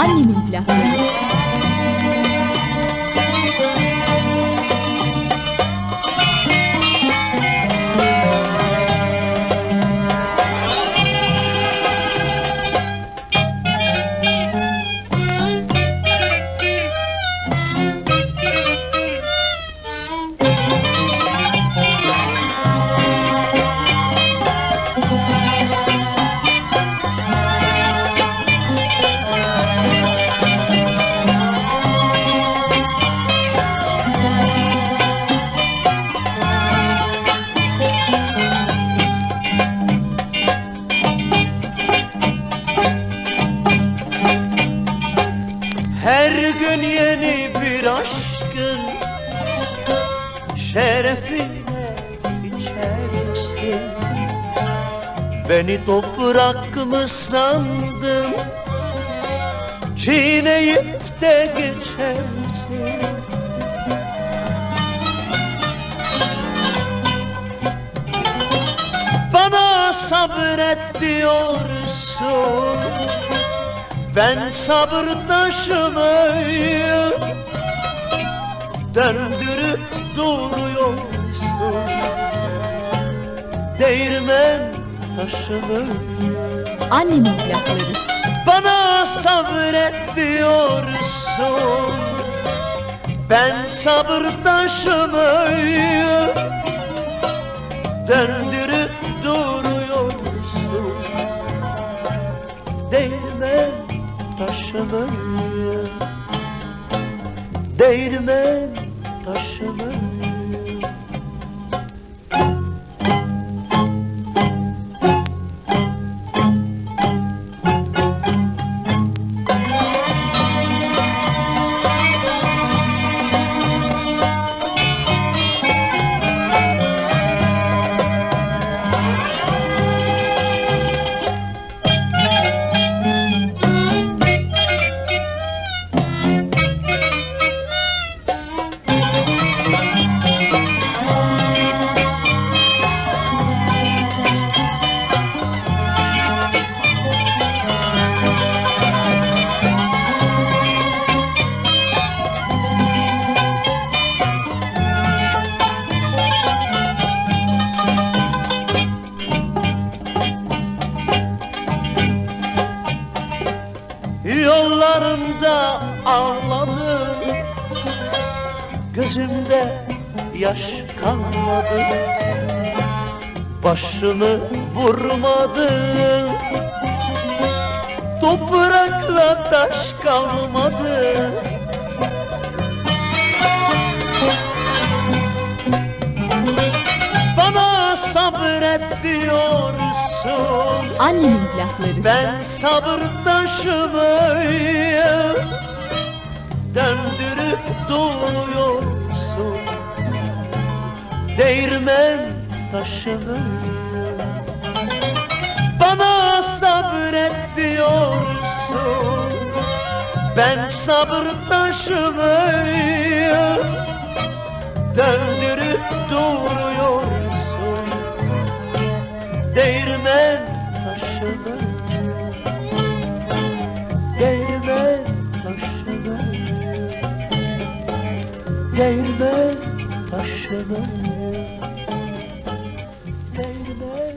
Annemin plakları. Her gün yeni bir aşkın şerefine içersin. Beni toprak mı sandın? Çiğneyip de geçersin. Bana sabret diyorsun ben sabır taşımayı Döndürüp duruyorsun. Değirmen taşımayı Annemin plakları. Bana sabret diyorsun. Ben sabır taşımayı Döndürüp duruyorsun taşımayı Değirmen taşımayı Yollarında ağladım. Gözümde yaş kalmadı. Başımı vurmadın Toprakla taş kalmadı Annemin plakları. ben sabır taşımayı Döndürüp duruyorsun Değirmen taşımayı Bana sabret diyorsun Ben sabır taşımayı Döndürüp duruyorsun Değirmen Değirmen taşımayı Değirmen taşımayı Değirmen